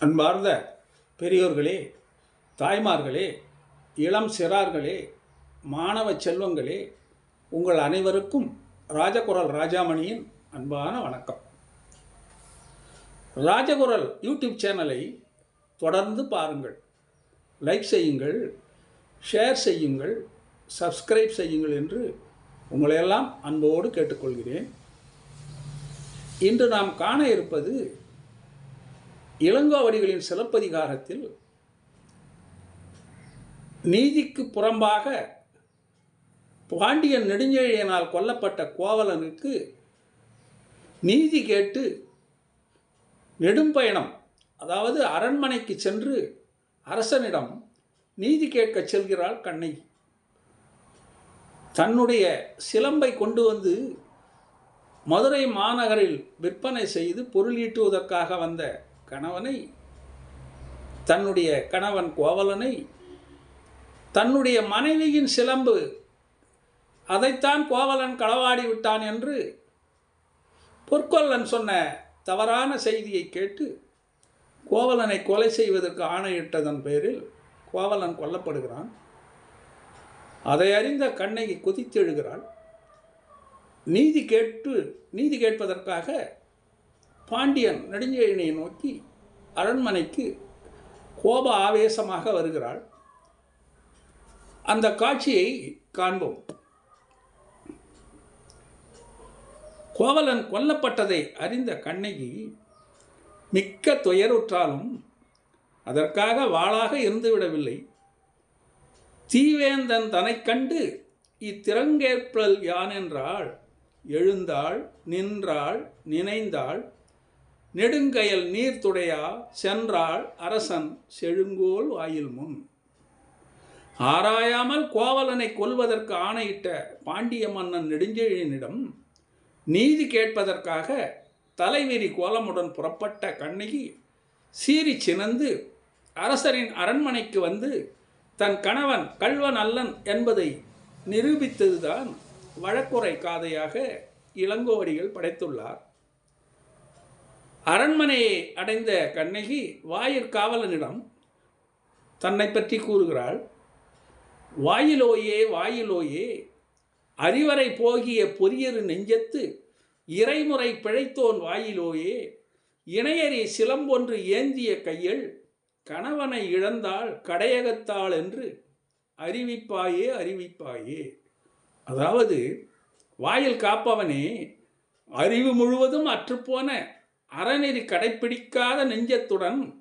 அன்பார்ந்த பெரியோர்களே தாய்மார்களே இளம் சிறார்களே மாணவ செல்வங்களே உங்கள் அனைவருக்கும் ராஜகுரல் ராஜாமணியின் அன்பான வணக்கம். ராஜகுரல் யூடியூப் சேனலை தொடர்ந்து பாருங்கள் லைக் செய்யுங்கள் ஷேர் செய்யுங்கள் சப்ஸ்கிரைப் செய்யுங்கள் என்று உங்களையெல்லாம் அன்போடு கேட்டுக்கொள்கிறேன். இன்று நாம் காண இருப்பது இளங்கோவடிகளின் சிலப்பதிகாரத்தில் நீதிக்கு புறம்பாக பாண்டியன் நெடுஞ்செழியனால் கொல்லப்பட்ட கோவலனுக்கு நீதி கேட்டு நெடும்பயணம் அதாவது அரண்மனைக்கு சென்று அரசனிடம் நீதி கேட்கச் செல்கிறாள் கண்ணை தன்னுடைய சிலம்பை கொண்டு வந்து மதுரை மாநகரில் விற்பனை செய்து பொருளீட்டுவதற்காக வந்த கணவனை தன்னுடைய கணவன் கோவலனை தன்னுடைய மனைவியின் சிலம்பு அதைத்தான் கோவலன் களவாடி விட்டான் என்று பொற்கொல்லன் சொன்ன தவறான செய்தியை கேட்டு கோவலனை கொலை செய்வதற்கு ஆணையிட்டதன் பேரில் கோவலன் கொல்லப்படுகிறான். அதை அறிந்த கண்ணகி குதித்தெழுகிறாள். நீதி கேட்டு நீதி கேட்பதற்காக பாண்டியன் நெடுஞ்செழியனை நோக்கி அரண்மனைக்கு கோப ஆவேசமாக வருகிறாள். அந்த காட்சியை காண்போம். கோவலன் கொல்லப்பட்டதை அறிந்த கண்ணகி மிக்க துயருற்றாலும் அதற்காக வாளாக இருந்துவிடவில்லை. தீவேந்தன் தனைக் கண்டு இத்திறங்கேற்பல் யான் என்றாள். எழுந்தாள் நின்றாள் நினைந்தாள் நெடுங்கயல் நீர்த்துடையா சென்றாள் அரசன் செழுங்கோல் வாயில் முன். ஆராயாமல் கோவலனை கொல்வதற்கு ஆணையிட்ட பாண்டிய மன்னன் நெடுஞ்செழியனிடம் நீதி கேட்பதற்காக தலைவிரி கோலமுடன் புறப்பட்ட கண்ணகி சீறி சினந்து அரசரின் அரண்மனைக்கு வந்து தன் கணவன் கள்வன் அல்லன் என்பதை நிரூபித்ததுதான் வழக்குரை காதையாக இளங்கோவடிகள் படைத்துள்ளார். அரண்மனையை அடைந்த கண்ணகி வாயிற்காவலனிடம் தன்னை பற்றி கூறுகிறாள் வாயிலோயே வாயிலோயே அறிவரை போகிய பொரியரு நெஞ்சத்து இறைமுறை பிழைத்தோன் வாயிலோயே இணையறி சிலம்பொன்று ஏந்திய கையில் கணவனை இழந்தால் கடையகத்தாள் என்று அறிவிப்பாயே அறிவிப்பாயே. அதாவது வாயில் காப்பவனே அறிவு முழுவதும் அற்றுப்போன அறநெறி கடைப்பிடிக்காத நெஞ்சத்துடன்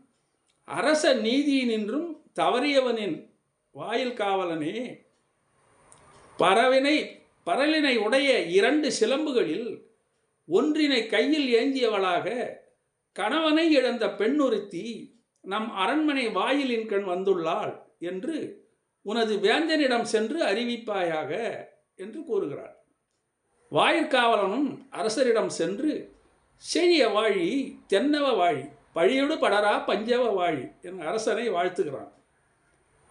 அரச நீதியினின்றும் தவறியவனின் வாயில் காவலனே. பறவினை பரலினை உடைய இரண்டு சிலம்புகளில் ஒன்றினை கையில் ஏந்தியவளாக கணவனை இழந்த பெண்ணுறுத்தி நம் அரண்மனை வாயிலின் கண் வந்துள்ளாள் என்று உனது வேந்தனிடம் சென்று அறிவிப்பாயாக என்று கூறுகிறாள். வாயிற்காவலனும் அரசரிடம் சென்று செழிய வாழி தென்னவ வாழி பழியோடு படரா பஞ்சவ வாழி என் அரசனை வாழ்த்துகிறான்.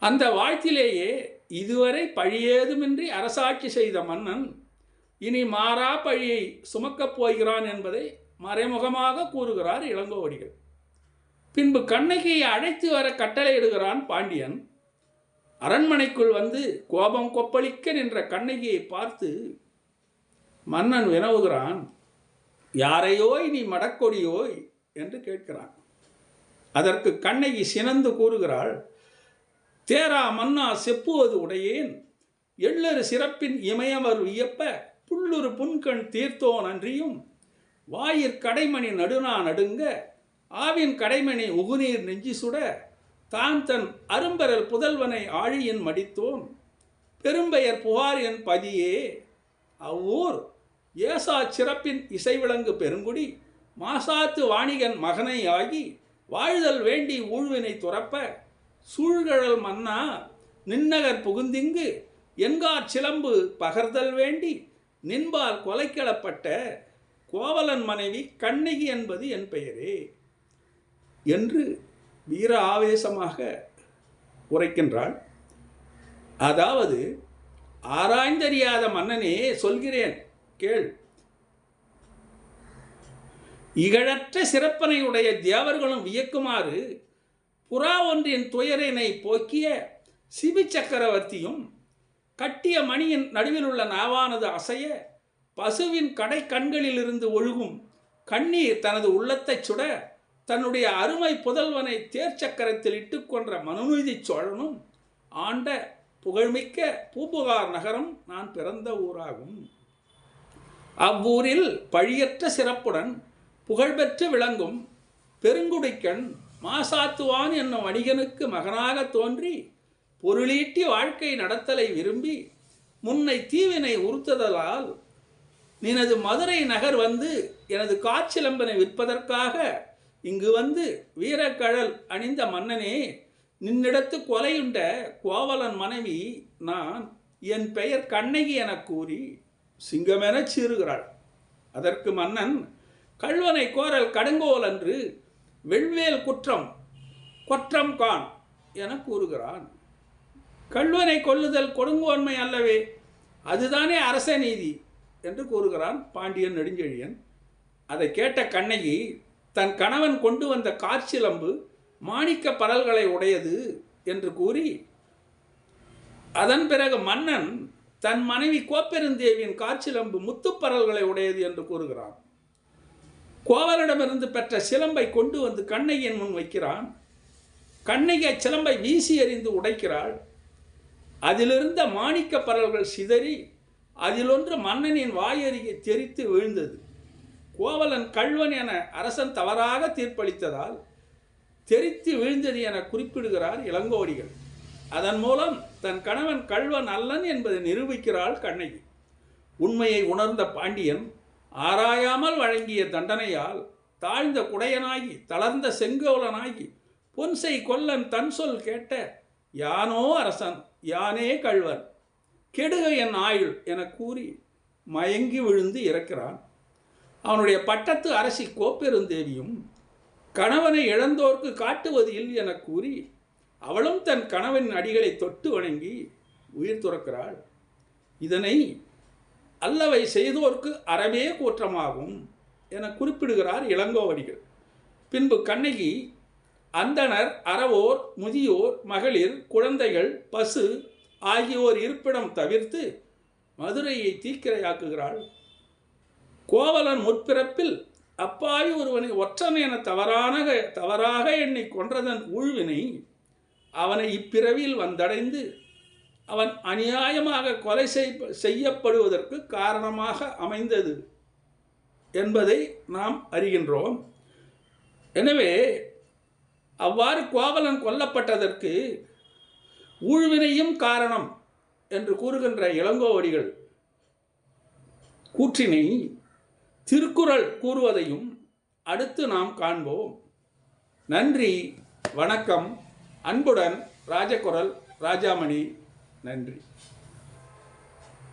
அந்த வாழ்த்திலேயே இதுவரை பழியேதுமின்றி அரசாட்சி செய்த மன்னன் இனி மாறா பழியை சுமக்கப் போகிறான் என்பதை மறைமுகமாக கூறுகிறார் இளங்கோவடிகள். பின்பு கண்ணகியை அழைத்து வர கட்டளையிடுகிறான் பாண்டியன். அரண்மனைக்குள் வந்து கோபம் கொப்பளிக்க நின்ற கண்ணகியை பார்த்து மன்னன் வினவுகிறான். யாரையோய் நீ மடக்கொடியோய் என்று கேட்கிறான். அதற்கு கண்ணகி சினந்து கூறுகிறாள் தேரா மன்னா செப்புவது உடையேன். எள்ளறு சிறப்பின் இமயவர் வியப்ப புல்லுரு புன்கண் தீர்த்தோன் அன்றியும் வாயிற் கடைமணி நடுநா நடுங்க ஆவின் கடைமணி உகுநீர் நெஞ்சி சுட தான் தன் அரும்பரல் புதல்வனை ஆழியின் மடித்தோன். பெரும்பெயர் புகார் என் பதியே. அவ்வூர் ஏசா சிறப்பின் இசைவிளங்கு பெருங்குடி மாசாத்து வாணிகன் மகனை ஆகி வாழ்தல் வேண்டி ஊழ்வினை துறப்ப சூழ்கழல் மன்னா நின்னகர் புகுந்திங்கு என்கார் சிலம்பு பகர்தல் வேண்டி நின்பால் கொலைக்கிடப்பட்ட கோவலன் மனைவி கண்ணகி என்பது என் பெயரே என்று வீர ஆவேசமாக உரைக்கின்றாள். அதாவது ஆராய்ந்தறியாத மன்னனே சொல்கிறேன் கேள். இகழற்ற சிறப்பனையுடைய தேவர்களும் வியக்குமாறு புறா ஒன்றின் துயரினை போக்கிய சிபி சக்கரவர்த்தியும் கட்டிய மணியின் நடுவில் உள்ள நாவானது அசைய பசுவின் கடை கண்களிலிருந்து ஒழுகும் கண்ணீர் தனது உள்ளத்தைச் சுட தன்னுடைய அருமை புதல்வனை தேர்ச்சக்கரத்தில் இட்டுக்கொன்ற மனுநீதி சோழனும் ஆண்ட புகழ்மிக்க பூபுகார் நகரம் நான் பிறந்த ஊராகும். அவ்வூரில் பழியற்ற சிறப்புடன் புகழ்பெற்று விளங்கும் பெருங்குடிக்கண் மாசாத்துவான் என்னும் வணிகனுக்கு மகனாக தோன்றி பொருளீட்டி வாழ்க்கை நடத்தலை விரும்பி முன்னை தீவினை உறுத்ததலால் நினது மதுரை நகர் வந்து எனது காச்சிலம்பனை விற்பதற்காக இங்கு வந்து வீரக்கழல் அணிந்த மன்னனே நின்னிடத்து கொலையுண்ட கோவலன் மனைவி நான் என் பெயர் கண்ணகி எனக் கூறி சிங்கமென சீறுகிறாள். அதற்கு மன்னன் கள்வனை கோரல் கடுங்கோல் அன்று வெள்வேல் குற்றம் கொற்றம் கான் என கூறுகிறான். கள்வனை கொல்லுதல் கொடுங்கோன்மை அல்லவே அதுதானே அரச நீதி என்று கூறுகிறான் பாண்டியன் நெடுஞ்செழியன். அதை கேட்ட கண்ணகி தன் கணவன் கொண்டு வந்த காற்சிலம்பு மாணிக்க பரல்களை உடையது என்று கூறி அதன் பிறகு மன்னன் தன் மனைவி கோப்பெருந்தேவியின் காற்சிலம்பு முத்துப்பரல்களை உடையது என்று கூறுகிறான். கோவலனிடமிருந்து பெற்ற சிலம்பை கொண்டு வந்து கண்ணகியின் முன் வைக்கிறான். கண்ணகி சிலம்பை வீசி எறிந்து உடைக்கிறாள். அதிலிருந்த மாணிக்க பரல்கள் சிதறி அதிலொன்று மன்னனின் வாயருகே தெரித்து விழுந்தது. கோவலன் கள்வன் என அரசன் தவறாக தீர்ப்பளித்ததால் தெரித்து விழுந்தது என குறிப்பிடுகிறார் இளங்கோடிகள். அதன் மூலம் தன் கணவன் கள்வன் அல்லன் என்பதை நிரூபிக்கிறாள் கண்ணகி. உண்மையை உணர்ந்த பாண்டியன் ஆராயாமல் வழங்கிய தண்டனையால் தாழ்ந்த குடையனாகி தளர்ந்த செங்கோலனாகி பொன்சை கொல்லன் தன் சொல் கேட்ட யானோ அரசன் யானே கள்வன் கெடுக என் ஆயுள் என கூறி மயங்கி விழுந்து இறக்கிறான். அவனுடைய பட்டத்து அரசி கோப்பெருந்தேவியும் கணவனை இழந்தோர்க்கு காட்டுவது இல் என கூறி அவளும் தன் கணவன் அடிகளை தொட்டு வணங்கி உயிர் துறக்கிறாள். இதனை அல்லவை செய்தோர்க்கு அறவே கூற்றமாகும் என குறிப்பிடுகிறார் இளங்கோவடிகள். பின்பு கண்ணகி அந்தணர் அறவோர் முதியோர் மகளிர் குழந்தைகள் பசு ஆகியோர் இருப்பிடம் தவிர்த்து மதுரையை தீக்கிரையாக்குகிறாள். கோவலன் முற்பிறப்பில் அப்பாவி ஒருவனை ஒற்றன் என தவறான தவறாக எண்ணி கொன்றதன் ஊழ்வினை அவனை இப்பிறவியில் வந்தடைந்து அவன் அநியாயமாக கொலை செய்- செய்யப்படுவதற்கு காரணமாக அமைந்தது என்பதை நாம் அறிகின்றோம். எனவே அவ்வாறு கோவலன் கொல்லப்பட்டதற்கு ஊழ்வினையும் காரணம் என்று கூறுகின்ற இளங்கோவடிகள் கூற்றினை திருக்குறள் கூறுவதையும் அடுத்து நாம் காண்போம். நன்றி வணக்கம். அன்புடன் ராஜகுரல் ராஜாமணி நன்றி.